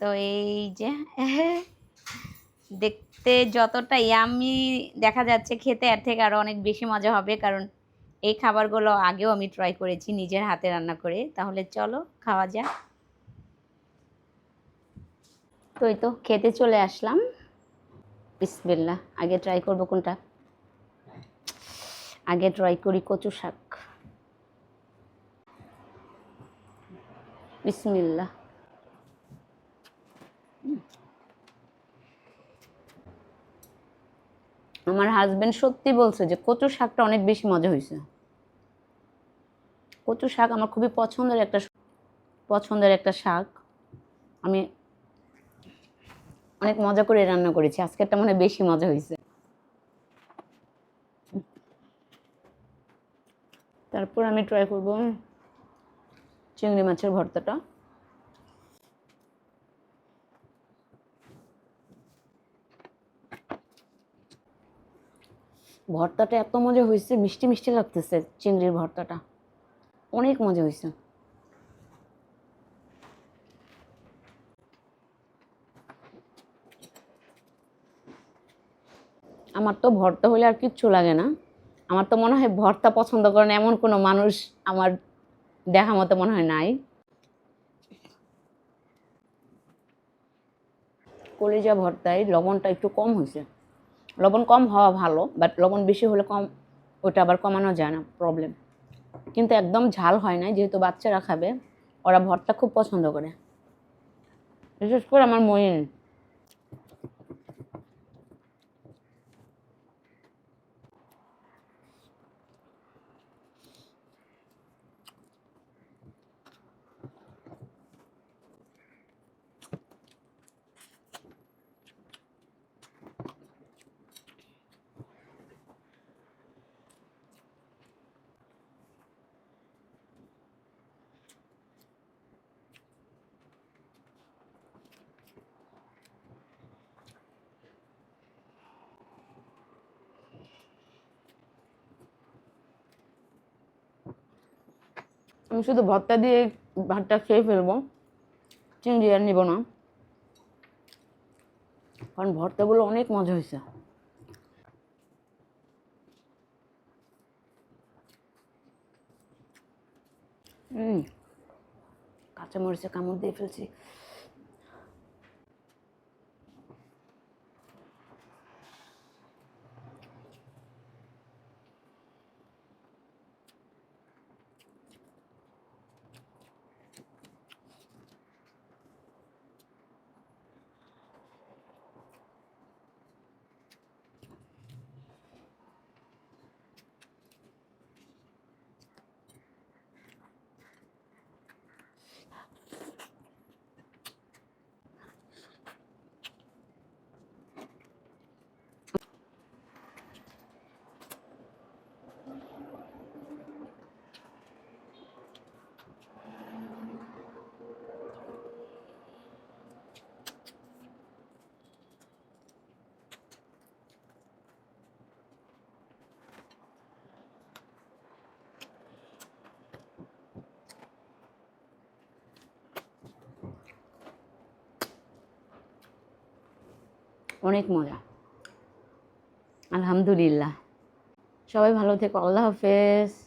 তো এই যে দেখতে যতটা ইয়ামি দেখা যাচ্ছে, খেতে এর থেকে আরও অনেক বেশি মজা হবে। কারণ এই খাবারগুলো আগেও আমি ট্রাই করেছি নিজের হাতে রান্না করে। তাহলে চলো, খাওয়া যাক। তো তো খেতে চলে আসলাম। বিসমিল্লা আগে ট্রাই করব কোনটা? আগে ট্রাই করি কচু শাক। বিসমিল্লা আমার হাজবেন্ড সত্যি বলছে যে কচু শাকটা অনেক বেশি মজা হয়েছে। কচু শাক আমার খুবই পছন্দের একটা পছন্দের একটা শাক। আমি অনেক মজা করে রান্না করেছি আজকেরটা মনে বেশি মজা হয়েছে। তারপর আমি ট্রাই করব চিংড়ি মাছের ভর্তাটা। ভর্তাটা এত মজা হয়েছে, মিষ্টি মিষ্টি লাগতেছে চিংড়ির ভর্তাটা। অনেক মজা হয়েছে। আমার তো ভর্তা হলে আর কিচ্ছু লাগে না। আমার তো মনে হয় ভর্তা পছন্দ করেন এমন কোনো মানুষ আমার দেখা মতো মনে হয় নাই। কলিজা ভর্তায় লবণটা একটু কম হয়েছে। লবণ কম হওয়া ভালো বাট লবণ বেশি হলে কম ওটা আবার কমানো যায় না প্রবলেম কিন্তু একদম ঝাল হয় না যেহেতু বাচ্চারা খাবে, ওরা ভর্তা খুব পছন্দ করে। বিশেষ করে আমার মইন আমি শুধু ভর্তা দিয়ে ভাতটা খেয়ে ফেলব। চিংড়ি আর নিব না। কারণ ভর্তাগুলো অনেক মজা হয়েছে। কাঁচামরিচে কামড় দিয়ে ফেলছি। অনেক মজা। আলহামদুলিল্লাহ। সবাই ভালো থেকো আল্লাহ হাফেজ।